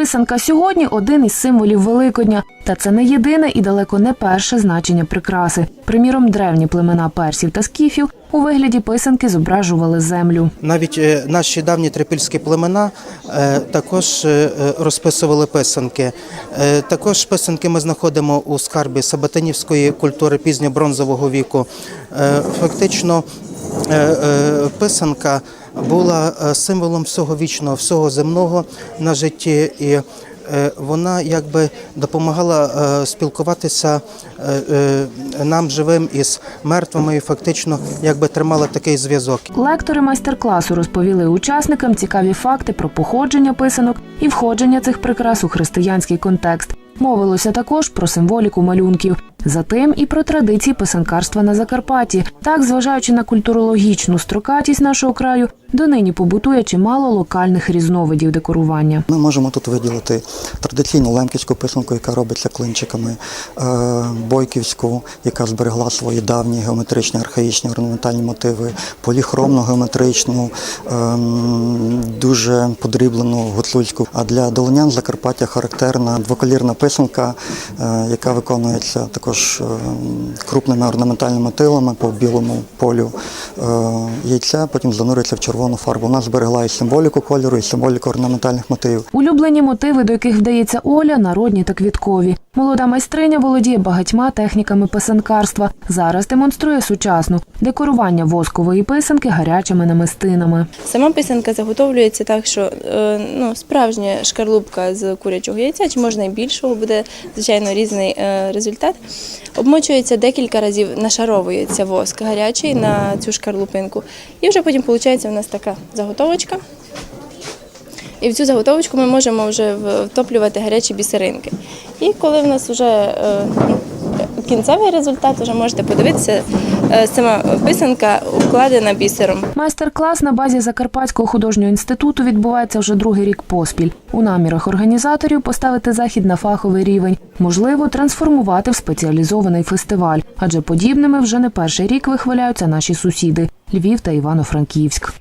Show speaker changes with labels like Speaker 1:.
Speaker 1: Писанка сьогодні один із символів Великодня, та це не єдине і далеко не перше значення прикраси. Приміром, древні племена персів та скіфів у вигляді писанки зображували землю.
Speaker 2: Навіть е, наші давні трипільські племена е, також е, розписували писанки. Також писанки ми знаходимо у скарбі сабатинівської культури пізньобронзового віку. Фактично писанка була е, символом всього вічного, всього земного на житті і е, вона якби допомагала е, спілкуватися нам живим із мертвими, і фактично якби тримала такий зв'язок.
Speaker 1: Лектори майстер-класу розповіли учасникам цікаві факти про походження писанок і входження цих прикрас у християнський контекст. Мовилося також про символіку малюнків, затим і про традиції писанкарства на Закарпатті. Так, зважаючи на культурологічну строкатість нашого краю, донині побутує чимало локальних різновидів декорування.
Speaker 3: Ми можемо тут виділити традиційну лемківську писанку, яка робиться клинчиками, е, бойківську, яка зберегла свої давні геометричні, архаїчні орнаментальні мотиви, поліхромну геометричну, ем, дуже подріблену гуцульську. А для долинян Закарпаття характерна двоколірна писанка, е, яка виконується також ем, крупними орнаментальними мотивами по білому полю е, яйця, потім занурюється в червону фарбу. Вона зберегла і символіку кольору, і символіку орнаментальних мотивів.
Speaker 1: Улюблені мотиви, до яких вдається Оля, народні та квіткові. Молода майстриня володіє багатьма техніками писанкарства. Зараз демонструє сучасну декорування воскової писанки гарячими намистинами.
Speaker 4: Сама писанка заготовлюється так, що е, ну, справжня шкарлупка з курячого яйця, чи можна і більшого, буде звичайно різний е, результат. Обмочується декілька разів, нашаровується воск гарячий на цю шкарлупинку. І вже потім виходить у нас така заготовочка. І в цю заготовочку ми можемо вже втоплювати гарячі бісеринки. І коли в нас вже е, кінцевий результат, вже можете подивитися, сама писанка укладена бісером.
Speaker 1: Майстер-клас на базі Закарпатського художнього інституту відбувається вже другий рік поспіль. У намірах організаторів поставити захід на фаховий рівень, можливо, трансформувати в спеціалізований фестиваль, адже подібними вже не перший рік вихваляються наші сусіди Львів та Івано-Франківськ.